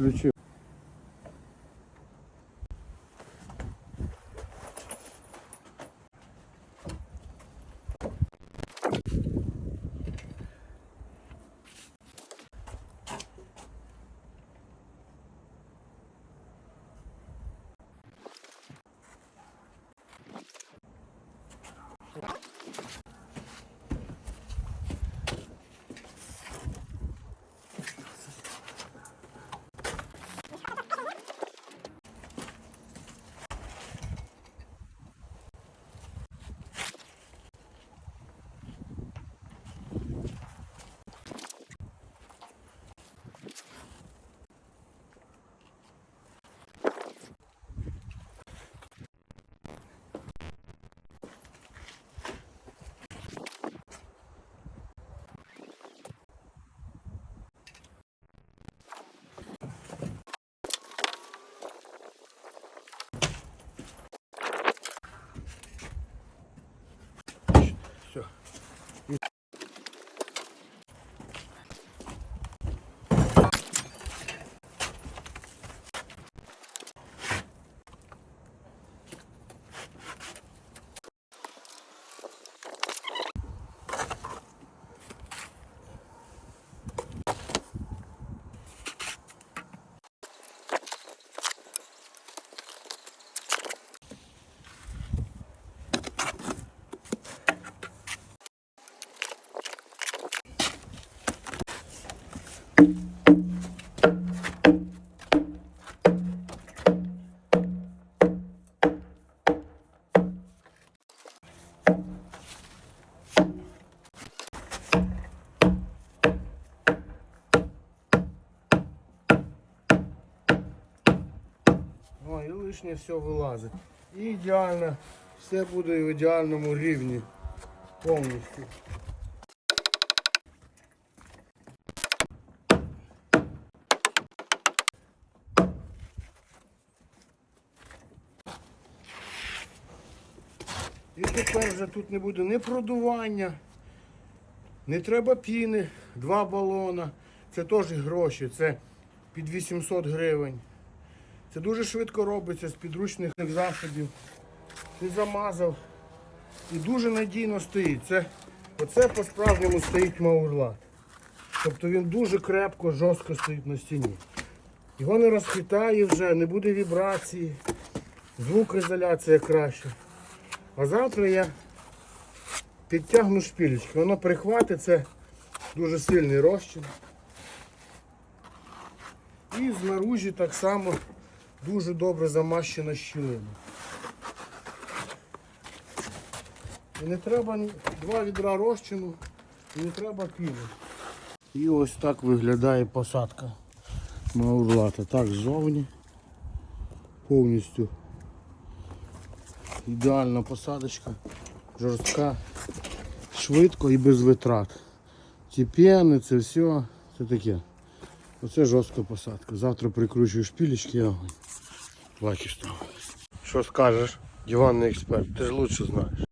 Включив. О, і лишнє все вилазить. І ідеально, все буде в ідеальному рівні. Повністю. І тепер вже тут не буде ні продування, не треба піни, два балона. Це теж гроші, це під 800 гривень. Це дуже швидко робиться з підручних засобів. Ти замазав і дуже надійно стоїть. Це, оце по-справжньому стоїть маурлат. Тобто він дуже крепко, жорстко стоїть на стіні. Його не розхитає вже, не буде вібрації, звукоізоляція краще. А завтра я підтягну шпілечки. Воно прихватить, це дуже сильний розчин. І знаружі так само дуже добре замащена щілина. І не треба два відра розчину і не треба піни. І ось так виглядає посадка маурлата. Так ззовні. Повністю ідеальна посадочка, жорстка, швидко і без витрат. Ці п'яни, це все, це таке. Оце жорстка посадка. Завтра прикручую шпілечки і огонь. Бачиш там. Що скажеш, диванний експерт, ти ж лучше знаєш.